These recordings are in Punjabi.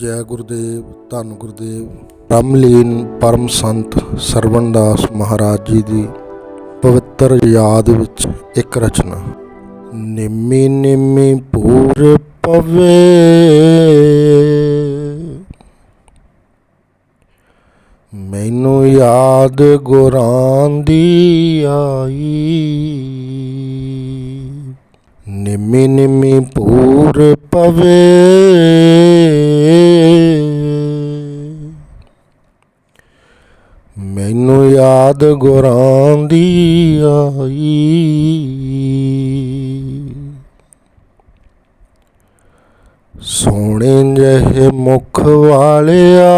ਜੈ ਗੁਰਦੇਵ, ਧੰਨ ਗੁਰਦੇਵ ਬ੍ਰਹਮਲੀਨ ਪਰਮ ਸੰਤ ਸਰਵਣਦਾਸ ਮਹਾਰਾਜ ਜੀ ਦੀ ਪਵਿੱਤਰ ਯਾਦ ਵਿੱਚ ਇੱਕ ਰਚਨਾ। ਨਿੰਮੀ ਨਿੰਮੀ ਪੂਰ ਪਵੇ। ਮੈਨੂੰ ਯਾਦ ਗੁਰਾਂ ਦੀ ਆਈ। ਨਿੰਮੀ ਨਿੰਮੀ ਪੂਰ ਪਵੇ। ਯਾਦ ਗੁਰਾਂ ਦੀ ਆਈ। ਸੋਹਣੇ ਜਿਹੇ ਮੁਖ ਵਾਲਿਆ।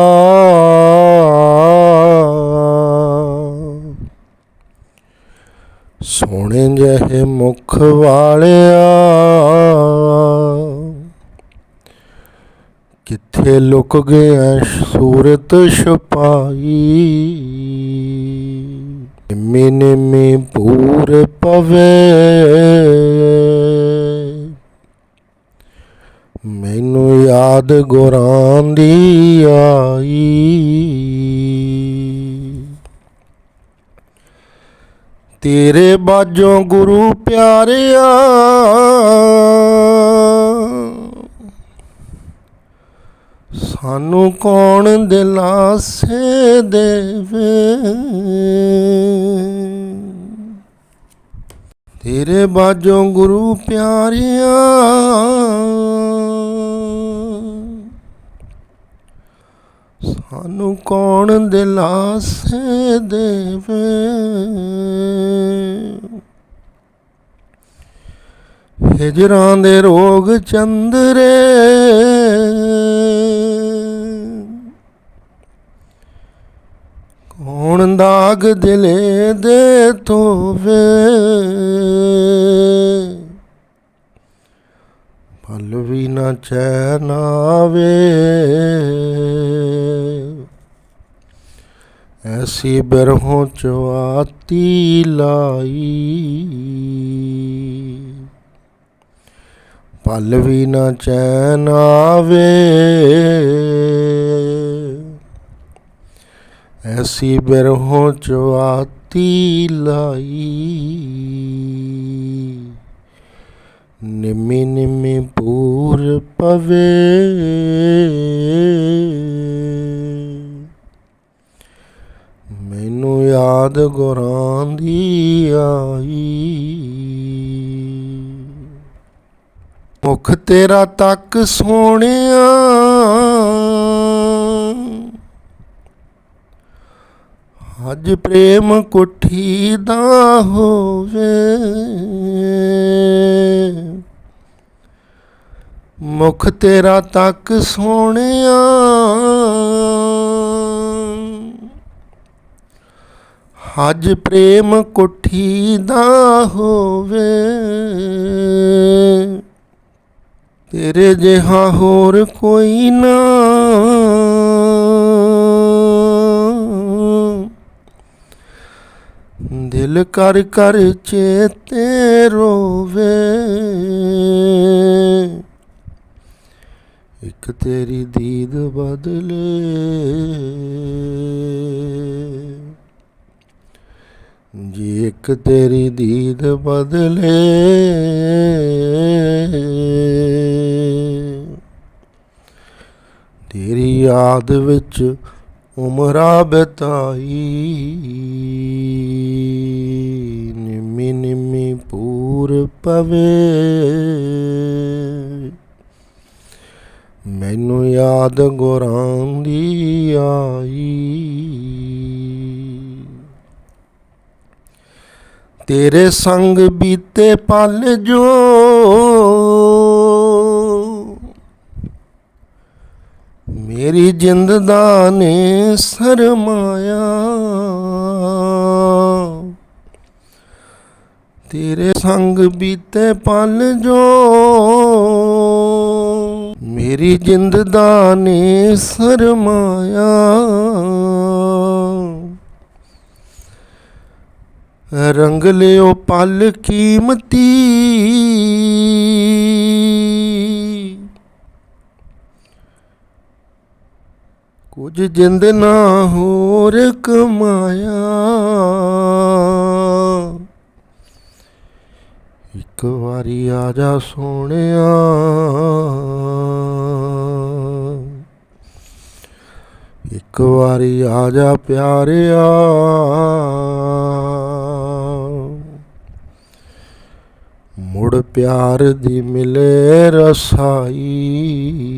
ਸੋਹਣੇ ਜਿਹੇ ਮੁਖ ਵਾਲਿਆ। ਕਿੱਥੇ ਲੁਕ ਗਿਆ ਸੂਰਤ ਛਪਾਈ? ਨਿੰਮੀ ਨਿੰਮੀ ਪੂਰ ਪਵੇ। ਮੈਨੂੰ ਯਾਦ ਗੁਰਾਂ ਦੀ ਆਈ। ਤੇਰੇ ਬਾਝੋਂ ਗੁਰੂ ਪਿਆਰਿਆ। ਸਾਨੂੰ ਕੌਣ ਦਿਲਾਸੇ ਦੇਵੇ? ਤੇਰੇ ਬਾਝੋਂ ਗੁਰੂ ਪਿਆਰਿਆ। ਸਾਨੂੰ ਕੌਣ ਦਿਲਾਸੇ ਦੇਵੇ? ਹਿਜਰਾਂ ਦੇ ਰੋਗ ਚੰਦਰੇ ਕੌਣ ਦਾਗ ਦਿਲੇ ਦੇ ਤੋਵੇ ਪਲ ਵੀ ਨਾ ਚੈਨ ਆਵੇ ਐਸੀ ਬਰਹੋਂ ਚਵਾਤੀ ਲਾਈ। ਪਲ ਵੀ ਨਾ ਚੈਨ ਆਵੇ ਐਸੀ ਬਿਰਹੋਂ ਚਵਾਤੀ ਲਾਈ। ਨਿੰਮੀ ਨਿੰਮੀ ਪੂਰ ਪਵੇ। ਮੈਨੂੰ ਯਾਦ ਗੁਰਾਂ ਦੀ ਆਈ। ਮੁਖ ਤੇਰਾ ਤੱਕ ਸੋਹਣਿਆ। ਹਜ ਪ੍ਰੇਮ ਕੋਠੀ ਦਾ ਹੋਵੇ। ਮੁਖ ਤੇਰਾ ਤੱਕ ਸੋਹਣਿਆ। ਹਜ ਪ੍ਰੇਮ ਕੋਠੀ ਦਾ ਹੋਵੇ। ਤੇਰੇ ਜਿਹਾ ਹੋਰ ਕੋਈ ਨਾ। ਦਿਲ ਕਰ ਕਰ ਚੇਤੇ ਰੋਵੇ। ਇੱਕ ਤੇਰੀ ਦੀਦ ਬਦਲੇ। ਜੀ ਇੱਕ ਤੇਰੀ ਦੀਦ ਬਦਲੇ। ਤੇਰੀ ਯਾਦ ਵਿੱਚ ਉਮਰਾਂ ਬਿਤਾਈ। ਨਿੰਮੀ ਨਿੰਮੀ ਪੂਰ ਪਵੇ। ਮੈਨੂੰ ਯਾਦ ਗੁਰਾਂ ਦੀ ਆਈ। ਤੇਰੇ ਸੰਗ ਬੀਤੇ ਪਲ ਜੋ ਮੇਰੀ ਜਿੰਦ ਦਾ ਨੇ ਸਰਮਾਇਆ ਤੇਰੇ ਸੰਗ ਬੀਤੇ ਪਲ ਜੋ। ਮੇਰੀ ਜਿੰਦ ਦਾ ਨੇ ਸਰਮਾਇਆ ਰੰਗ ਲਿਓ ਪਲ ਕੀਮਤੀ। ਕੁਝ ਜਿੰਦ ਨਾ ਹੋਰ ਕਮਾਇਆ। ਇੱਕ ਵਾਰੀ ਆ ਜਾ ਸੋਹਣਿਆ। ਇੱਕ ਵਾਰੀ ਆ ਜਾ ਪਿਆਰਿਆ। ਮੁੜ ਪਿਆਰ ਦੀ ਮਿਲੇ ਰਸਾਈ।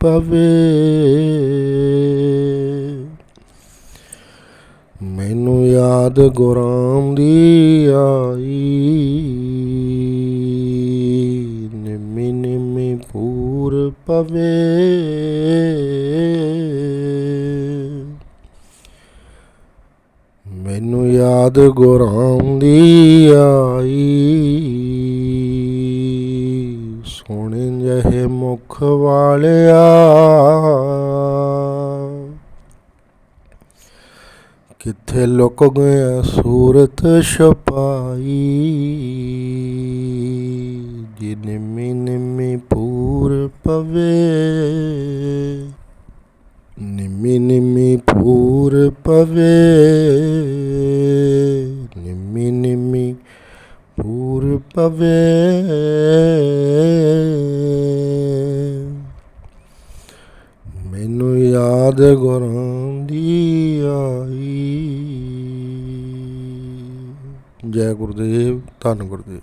ਪਵੇ। ਮੈਨੂੰ ਯਾਦ ਗੁਰਾਮ ਦੀ ਆਈ। ਨਿਮੀ ਨਿਮੀ ਪੂਰ ਪਵੇ। ਮੈਨੂੰ ਯਾਦ ਗੁਰਾਮ ਦੀ ਆਈ। ਹੁਣ ਜਿਹੇ ਮੁਖ ਵਾਲਿਆ। ਕਿੱਥੇ ਲੁਕ ਗਿਆ ਸੂਰਤ ਛਪਾਈ? ਜੀ ਨਿਮੀ ਨਿਮੀ ਪੂਰ ਪਵੇ, ਨਿਮੀ ਨਿਮੀ ਪੂਰ ਪਵੇ। ਪਵੇ। ਮੈਨੂੰ ਯਾਦ ਗੁਰਾਂ ਦੀ ਆਈ। ਜੈ ਗੁਰਦੇਵ ਧੰਨ ਗੁਰਦੇਵ।